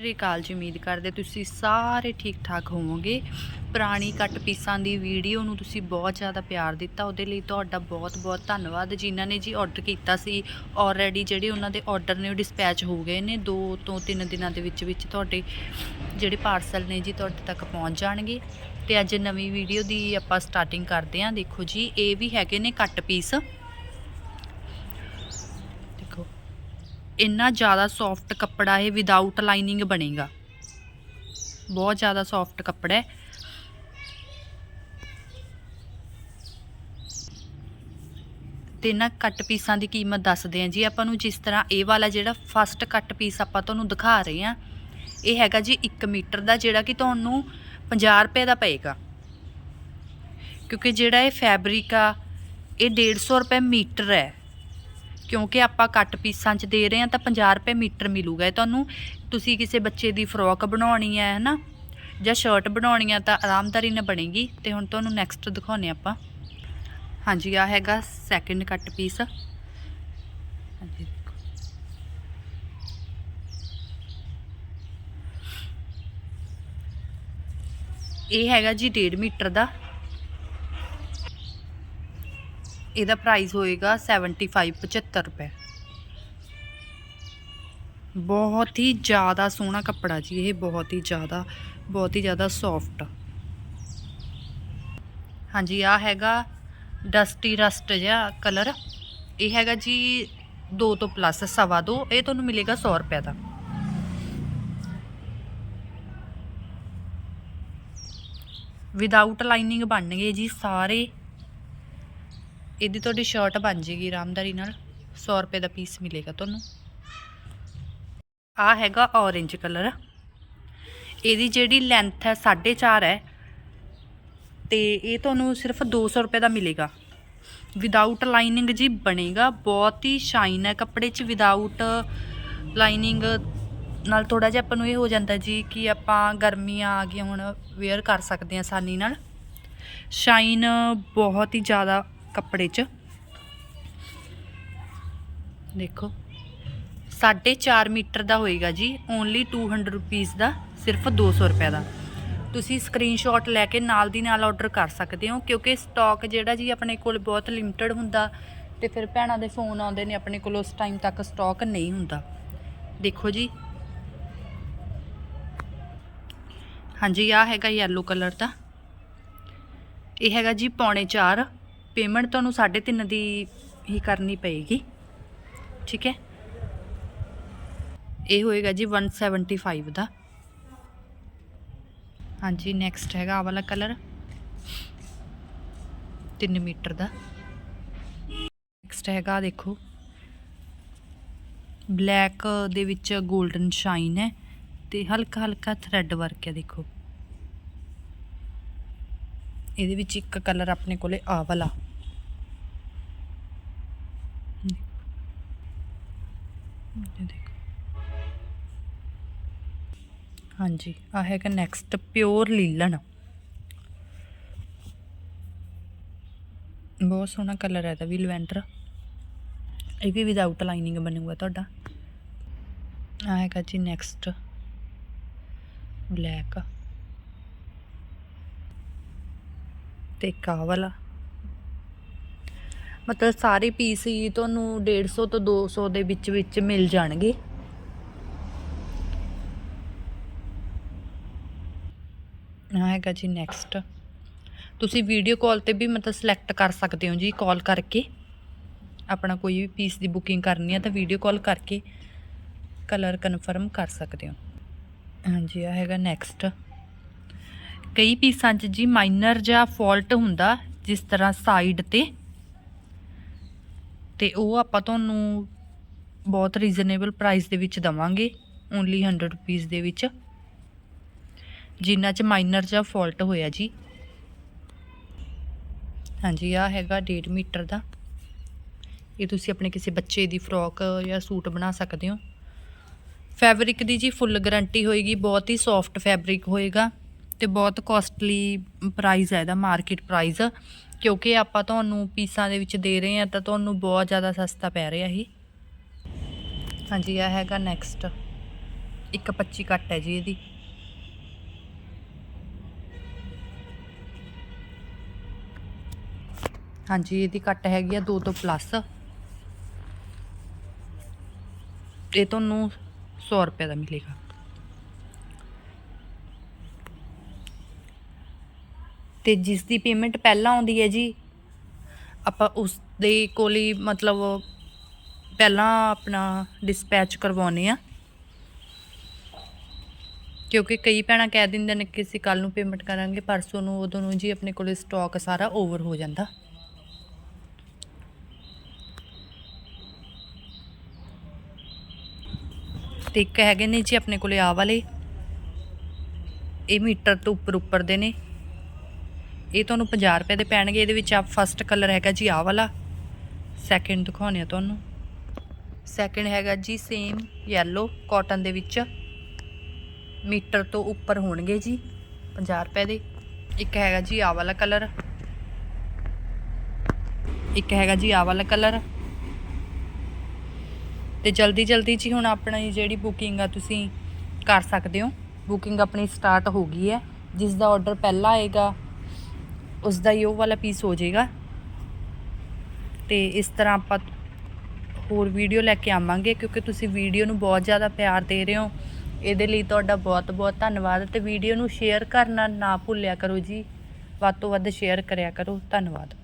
ਸ੍ਰੀ ਅਕਾਲ ਜੀ, ਉਮੀਦ ਕਰਦੇ ਤੁਸੀਂ ਸਾਰੇ ਠੀਕ ਠਾਕ ਹੋਵੋਗੇ। ਪੁਰਾਣੀ ਕੱਟ ਪੀਸਾਂ ਦੀ ਵੀਡੀਓ ਨੂੰ ਤੁਸੀਂ ਬਹੁਤ ਜ਼ਿਆਦਾ ਪਿਆਰ ਦਿੱਤਾ। ਉਹਦੇ ਲਈ ਤੁਹਾਡਾ ਬਹੁਤ ਬਹੁਤ ਧੰਨਵਾਦ। ਜਿਨ੍ਹਾਂ ਨੇ ਜੀ ਆਰਡਰ ਕੀਤਾ ਸੀ ਆਲਰੇਡੀ ਜਿਹੜੇ ਉਹਨਾਂ ਦੇ ਆਰਡਰ ਨੇ ਉਹ ਡਿਸਪੈਚ ਹੋ ਗਏ ਨੇ। 2 ਤੋਂ 3 ਦਿਨਾਂ ਦੇ ਵਿੱਚ ਵਿੱਚ ਤੁਹਾਡੇ ਜਿਹੜੇ ਪਾਰਸਲ ਨੇ ਜੀ ਤੁਹਾਡੇ ਤੱਕ ਪਹੁੰਚ ਜਾਣਗੇ। ਤੇ ਅੱਜ ਨਵੀਂ ਵੀਡੀਓ ਦੀ ਆਪਾਂ ਸਟਾਰਟਿੰਗ ਕਰਦੇ ਹਾਂ। ਦੇਖੋ ਜੀ, ਇਹ ਵੀ ਹੈਗੇ ਨੇ ਕੱਟ ਪੀਸ ਦੇਖੋ ਇੰਨਾ ਜ਼ਿਆਦਾ ਸੌਫਟ ਕੱਪੜਾ ਇਹ ਵਿਦਆਊਟ ਲਾਈਨਿੰਗ ਬਣੇਗਾ। ਬਹੁਤ ਜ਼ਿਆਦਾ ਸੌਫਟ ਕੱਪੜਾ ਹੈ। ਤੇ ਨਾ ਕੱਟ ਪੀਸਾਂ ਦੀ ਕੀਮਤ ਦੱਸਦੇ ਆ ਜੀ। ਆਪਾਂ ਨੂੰ ਜਿਸ ਤਰ੍ਹਾਂ ਇਹ ਵਾਲਾ ਜਿਹੜਾ ਫਸਟ ਕੱਟ ਪੀਸ ਆਪਾਂ ਤੁਹਾਨੂੰ ਦਿਖਾ ਰਹੇ ਆ ਇਹ ਹੈਗਾ ਜੀ 1 ਮੀਟਰ ਦਾ, ਜਿਹੜਾ ਕਿ ਤੁਹਾਨੂੰ 50 ਰੁਪਏ ਦਾ ਪਏਗਾ। ਕਿਉਂਕਿ ਜਿਹੜਾ ਇਹ ਫੈਬਰਿਕ ਆ, ਇਹ 150 ਰੁਪਏ ਮੀਟਰ ਹੈ। ਕਿਉਂਕਿ ਆਪਾਂ ਕੱਟ ਪੀਸਾਂ 'ਚ ਦੇ ਰਹੇ ਹਾਂ, ਤਾਂ 50 ਰੁਪਏ ਮੀਟਰ ਮਿਲੂਗਾ ਇਹ ਤੁਹਾਨੂੰ। ਤੁਸੀਂ ਕਿਸੇ ਬੱਚੇ ਦੀ ਫਰੋਕ ਬਣਾਉਣੀ ਹੈ, ਹਨਾ? ਜਾਂ ਸ਼ਰਟ ਬਣਾਉਣੀ ਹੈ, ਤਾਂ ਆਰਾਮਦਾਰੀ ਨਾਲ ਬਣੇਗੀ। ਤੇ ਹੁਣ ਤੁਹਾਨੂੰ ਨੈਕਸਟ ਦਿਖਾਉਨੇ ਆਪਾਂ। ਹਾਂਜੀ ਆ ਹੈਗਾ ਸੈਕਿੰਡ ਕੱਟ ਪੀਸ ਹਾਂਜੀ ਇਹ ਹੈਗਾ ਜੀ 1.5 ਮੀਟਰ ਦਾ। ਇਹਦਾ ਪ੍ਰਾਈਸ ਹੋਏਗਾ 75 75 ਰੁਪਏ। ਬਹੁਤ ਹੀ ਜ਼ਿਆਦਾ ਸੋਹਣਾ ਕੱਪੜਾ ਜੀ, ਇਹ ਬਹੁਤ ਹੀ ਜ਼ਿਆਦਾ, ਬਹੁਤ ਹੀ ਜ਼ਿਆਦਾ ਸੌਫਟ ਹਾਂਜੀ ਆ ਹੈਗਾ ਡਸਟੀ ਰਸਟ ਜਿਹਾ ਕਲਰ ਇਹ ਹੈਗਾ ਜੀ 2 ਤੋਂ ਪਲੱਸ ਸਵਾ ਦੋ। ਇਹ ਤੁਹਾਨੂੰ ਮਿਲੇਗਾ 100 ਰੁਪਏ ਦਾ। ਵਿਦਆਊਟ ਲਾਈਨਿੰਗ ਬਣਨਗੇ ਜੀ ਸਾਰੇ। ਇਹਦੀ ਤੁਹਾਡੀ ਸ਼ਰਟ ਬਣ ਜੇਗੀ ਆਰਾਮਦਾਰੀ ਨਾਲ 100 ਰੁਪਏ ਦਾ ਪੀਸ ਮਿਲੇਗਾ ਤੁਹਾਨੂੰ। ਆ ਹੈਗਾ orange ਕਲਰ ਇਹਦੀ ਜਿਹੜੀ ਲੈਂਥ ਹੈ 4.5 ਹੈ, ਤੇ ਇਹ ਤੁਹਾਨੂੰ ਸਿਰਫ 200 ਰੁਪਏ ਦਾ ਮਿਲੇਗਾ। ਵਿਦਆਊਟ ਲਾਈਨਿੰਗ ਜੀ ਬਣੇਗਾ, ਬਹੁਤ ਹੀ ਸ਼ਾਈਨ ਹੈ ਕੱਪੜੇ 'ਚ ਵਿਦਆਊਟ ਲਾਈਨਿੰਗ ਨਾਲ ਥੋੜਾ ਜਿਹਾ ਆਪਾਂ ਨੂੰ ਇਹ ਹੋ ਜਾਂਦਾ ਜੀ ਕਿ ਆਪਾਂ ਗਰਮੀਆਂ ਆ ਗਈਆਂ ਹੁਣ ਵੇਅਰ ਕਰ ਸਕਦੇ ਹਾਂ ਆਸਾਨੀ ਨਾਲ। ਸ਼ਾਈਨ ਬਹੁਤ ਹੀ ਜ਼ਿਆਦਾ ਕੱਪੜੇ 'ਚ। ਦੇਖੋ। 4.5 ਮੀਟਰ ਦਾ ਹੋਏਗਾ ਜੀ। ਓਨਲੀ 200 ਰੁਪੀਸ ਦਾ, ਸਿਰਫ 200 ਰੁਪਏ ਦਾ। ਤੁਸੀਂ ਸਕਰੀਨਸ਼ਾਟ ਲੈ ਕੇ ਨਾਲ ਦੀ ਨਾਲ ਆਰਡਰ ਕਰ ਸਕਦੇ ਹੋ, ਕਿਉਂਕਿ ਸਟਾਕ ਜਿਹੜਾ ਜੀ ਆਪਣੇ ਕੋਲ ਬਹੁਤ ਲਿਮਟਿਡ ਹੁੰਦਾ ਤੇ ਫਿਰ ਭੈਣਾਂ ਦੇ ਫੋਨ ਆਉਂਦੇ ਨੇ, ਆਪਣੇ ਕੋਲ ਉਸ ਟਾਈਮ ਤੱਕ ਸਟਾਕ ਨਹੀਂ ਹੁੰਦਾ। ਦੇਖੋ ਜੀ। ਹਾਂਜੀ ਆ ਹੈਗਾ ਯੈਲੋ ਕਲਰ ਦਾ। ਇਹ ਹੈਗਾ ਜੀ ਪੌਣੇ 4 ਪੇਮੈਂਟ ਤੁਹਾਨੂੰ 3.5 ਦੀ ਹੀ ਕਰਨੀ ਪਏਗੀ। ਠੀਕ ਹੈ? ਇਹ ਹੋਏਗਾ ਜੀ 175 ਦਾ। ਹਾਂਜੀ ਨੈਕਸਟ ਹੈਗਾ ਆ ਵਾਲਾ ਕਲਰ 3 ਮੀਟਰ ਦਾ। ਨੈਕਸਟ ਹੈਗਾ ਦੇਖੋ। ਬਲੈਕ ਦੇ ਵਿੱਚ 골ਡਨ ਸ਼ਾਈਨ ਹੈ ਤੇ ਹਲਕਾ ਹਲਕਾ ਥਰੈਡ ਵਰਕ ਹੈ ਦੇਖੋ। ਇਹਦੇ ਵਿੱਚ ਇੱਕ ਕਲਰ ਆਪਣੇ ਕੋਲੇ ਆ ਵਾਲਾ। ਹਾਂਜੀ ਆ ਹੈਗਾ ਨੈਕਸਟ ਪਿਓਰ ਲੀਲਨ ਬਹੁਤ ਸੋਹਣਾ ਕਲਰ ਹੈ ਇਹਦਾ ਵੀ, ਲਵੈਂਡਰ। ਇਹ ਵੀ ਵਿਦਆਊਟ ਲਾਈਨਿੰਗ ਬਣੂਗਾ ਤੁਹਾਡਾ। ਆ ਹੈਗਾ ਜੀ ਨੈਕਸਟ ਬਲੈਕ ਤੇ ਇੱਕ ਵਾਲਾ। ਮਤਲਬ ਸਾਰੇ ਪੀਸ ਹੀ ਤੁਹਾਨੂੰ 150 ਤੋਂ 200 ਦੇ ਵਿੱਚ ਵਿੱਚ ਮਿਲ ਜਾਣਗੇ। ਆਹ ਹੈਗਾ ਜੀ ਨੈਕਸਟ ਤੁਸੀਂ ਵੀਡੀਓ ਕਾਲ ਤੇ ਵੀ ਮਤਲਬ ਸਿਲੈਕਟ ਕਰ ਸਕਦੇ ਹੋ ਜੀ ਕਾਲ ਕਰਕੇ। ਆਪਣਾ ਕੋਈ ਵੀ ਪੀਸ ਦੀ ਬੁਕਿੰਗ ਕਰਨੀ ਹੈ ਤਾਂ ਵੀਡੀਓ ਕਾਲ ਕਰਕੇ ਕਲਰ ਕਨਫਰਮ ਕਰ ਸਕਦੇ ਹੋ। ਹਾਂਜੀ, ਆ ਹੈਗਾ ਨੈਕਸਟ ਕਈ ਪੀਸਾਂ 'ਚ ਜੀ ਮਾਈਨਰ ਜਾਂ ਫਾਲਟ ਹੁੰਦਾ ਜਿਸ ਤਰ੍ਹਾਂ ਸਾਈਡ ਤੇ। ਤੇ ਉਹ ਆਪਾਂ ਤੁਹਾਨੂੰ ਬਹੁਤ ਰੀਜ਼ਨੇਬਲ ਪ੍ਰਾਈਸ ਦੇ ਵਿੱਚ ਦਵਾਂਗੇ ਓਨਲੀ 100 ਰੁਪੀਸ ਦੇ ਵਿੱਚ। ਜਿਨ੍ਹਾਂ 'ਚ ਮਾਈਨਰ ਜਾਂ ਫਾਲਟ ਹੋਇਆ ਜੀ। ਹਾਂਜੀ ਆ ਹੈਗਾ 1.5 ਮੀਟਰ ਦਾ। ਇਹ ਤੁਸੀਂ ਆਪਣੇ ਕਿਸੇ ਬੱਚੇ ਦੀ ਫਰੋਕ ਜਾਂ ਸੂਟ ਬਣਾ ਸਕਦੇ ਹੋ। ਫੈਬਰਿਕ ਦੀ ਜੀ ਫੁੱਲ ਗਾਰੰਟੀ ਹੋਏਗੀ, ਬਹੁਤ ਹੀ ਸੌਫਟ ਫੈਬਰਿਕ ਹੋਏਗਾ। ਤੇ ਬਹੁਤ ਕੋਸਟਲੀ ਪ੍ਰਾਈਸ ਹੈ ਇਹਦਾ ਮਾਰਕੀਟ ਪ੍ਰਾਈਸ ਕਿਉਂਕਿ ਆਪਾਂ ਤੁਹਾਨੂੰ ਪੀਸਾਂ ਦੇ ਵਿੱਚ ਦੇ ਰਹੇ ਹਾਂ, ਤਾਂ ਤੁਹਾਨੂੰ ਬਹੁਤ ਜ਼ਿਆਦਾ ਸਸਤਾ ਪੈ ਰਿਹਾ ਇਹ। ਹਾਂਜੀ, ਇਹ ਹੈਗਾ ਨੈਕਸਟ ਇੱਕ 25 ਕੱਟ ਹੈ ਜੀ ਇਹਦੀ। ਹਾਂਜੀ, ਇਹਦੀ ਕੱਟ ਹੈਗੀ ਆ 2 ਤੋਂ ਪਲੱਸ ਇਹ ਤੁਹਾਨੂੰ 100 ਰੁਪਏ ਦਾ ਮਿਲੇਗਾ। ਤੇ ਜਿਸ ਦੀ ਪੇਮੈਂਟ ਪਹਿਲਾਂ ਆਉਂਦੀ ਹੈ ਜੀ, ਆਪਾਂ ਉਸ ਦੇ ਕੋਲ ਹੀ ਮਤਲਬ ਪਹਿਲਾਂ ਆਪਣਾ ਡਿਸਪੈਚ ਕਰਵਾਉਨੇ ਆ ਕਿਉਂਕਿ ਕਈ ਭੈਣਾਂ ਕਹਿ ਦਿੰਦੇ ਨੇ ਕਿ ਅਸੀਂ ਕੱਲ ਨੂੰ ਪੇਮੈਂਟ ਕਰਾਂਗੇ, ਪਰਸੋਂ ਨੂੰ, ਉਦੋਂ ਨੂੰ ਜੀ ਆਪਣੇ ਕੋਲ ਸਟਾਕ ਸਾਰਾ ਓਵਰ ਹੋ ਜਾਂਦਾ। ਤੇ ਇੱਕ ਹੈਗੇ ਨੇ ਜੀ ਆਪਣੇ ਕੋਲੇ ਆ ਵਾਲੇ। ਇਹ ਮੀਟਰ ਤੋਂ ਉੱਪਰ ਉੱਪਰ ਦੇ ਨੇ। ਇਹ ਤੁਹਾਨੂੰ 50 ਰੁਪਏ ਦੇ ਪੈਣਗੇ, ਇਹਦੇ ਵਿੱਚ ਆ ਫਸਟ ਕਲਰ ਹੈਗਾ ਜੀ ਆਹ ਵਾਲਾ। ਸੈਕਿੰਡ ਦਿਖਾਉਣੇ ਆ ਤੁਹਾਨੂੰ। ਸੈਕਿੰਡ ਹੈਗਾ ਜੀ ਸੇਮ ਯੈਲੋ ਕਾਟਨ ਦੇ ਵਿੱਚ। ਮੀਟਰ ਤੋਂ ਉੱਪਰ ਹੋਣਗੇ ਜੀ 50 ਰੁਪਏ ਦੇ। ਇੱਕ ਹੈਗਾ ਜੀ ਆਹ ਵਾਲਾ ਕਲਰ ਇੱਕ ਹੈਗਾ ਜੀ ਆਹ ਵਾਲਾ ਕਲਰ ਤੇ ਜਲਦੀ ਜਲਦੀ ਜੀ ਹੁਣ ਆਪਣੀ ਜਿਹੜੀ ਬੁਕਿੰਗ ਆ ਤੁਸੀਂ ਕਰ ਸਕਦੇ ਹੋ। ਬੁਕਿੰਗ ਆਪਣੀ ਸਟਾਰਟ ਹੋ ਗਈ ਹੈ। ਜਿਸ ਦਾ ਆਰਡਰ ਪਹਿਲਾਂ ਆਏਗਾ ਉਸ ਦਾ ਹੀ ਉਹ ਵਾਲਾ ਪੀਸ ਹੋ ਜਾਏਗਾ। ਤੇ ਇਸ ਤਰ੍ਹਾਂ ਆਪਾਂ ਹੋਰ ਵੀਡੀਓ ਲੈ ਕੇ ਆਵਾਂਗੇ, ਕਿਉਂਕਿ ਤੁਸੀਂ ਵੀਡੀਓ ਨੂੰ ਬਹੁਤ ਜ਼ਿਆਦਾ ਪਿਆਰ ਦੇ ਰਹੇ ਹੋ। ਇਹਦੇ ਲਈ ਤੁਹਾਡਾ ਬਹੁਤ ਬਹੁਤ ਧੰਨਵਾਦ ਤੇ ਵੀਡੀਓ ਨੂੰ ਸ਼ੇਅਰ ਕਰਨਾ ਨਾ ਭੁੱਲਿਆ ਕਰੋ ਜੀ। ਵੱਧ ਤੋਂ ਵੱਧ ਸ਼ੇਅਰ ਕਰਿਆ ਕਰੋ। ਧੰਨਵਾਦ।